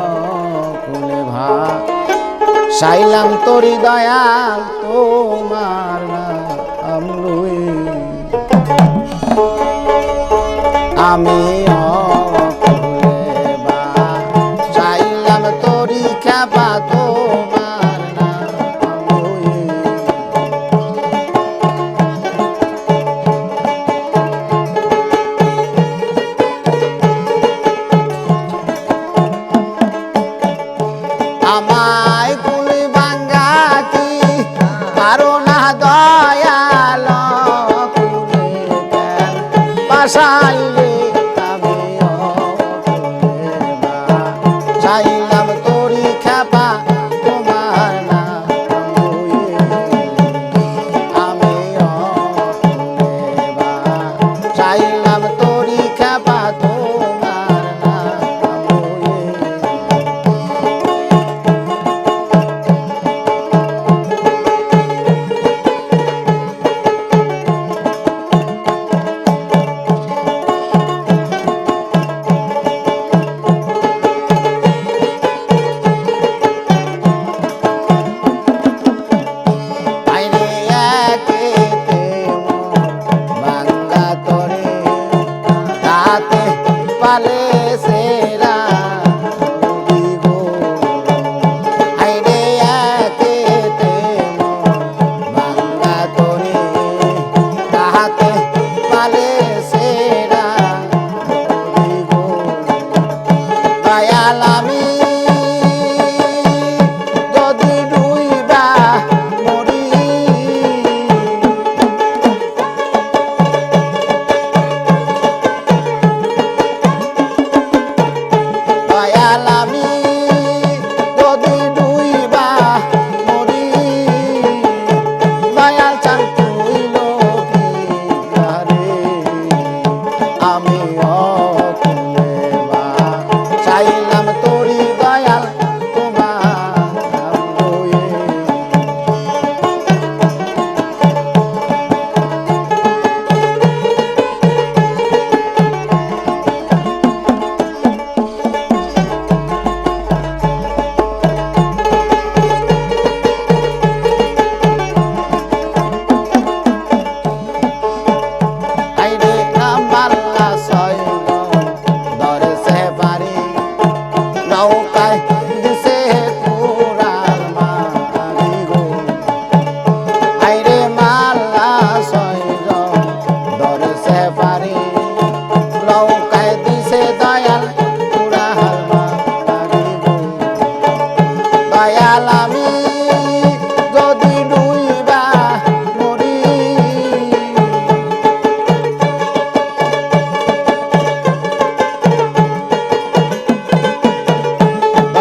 আপনি ভা সাইলাম তরি দয়াল তোমার আমি vale. দয়াল আমি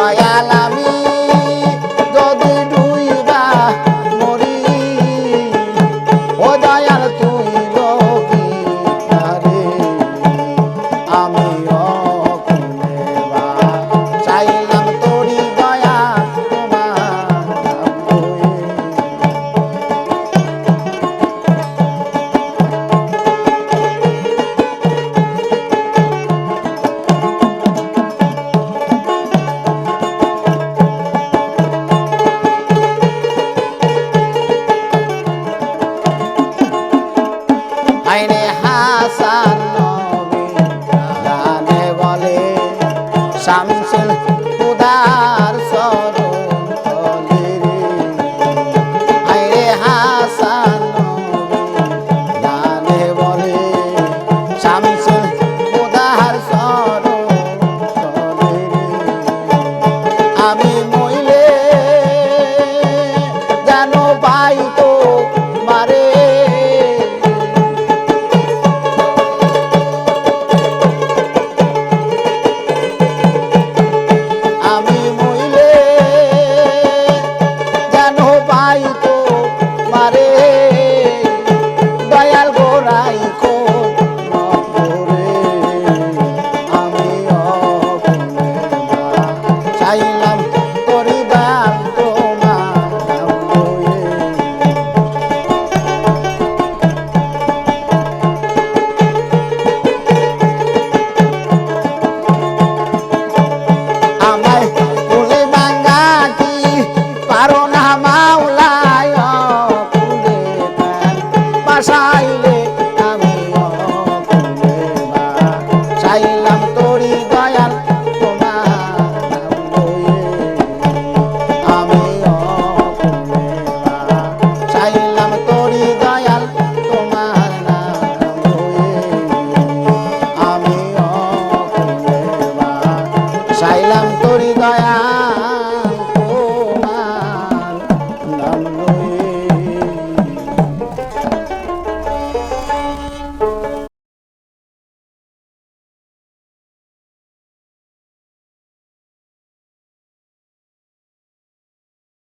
দয়াল আমি যদি ডুইবা মরি ও দয়াল তুই লোকি আমি শামসুল খুদার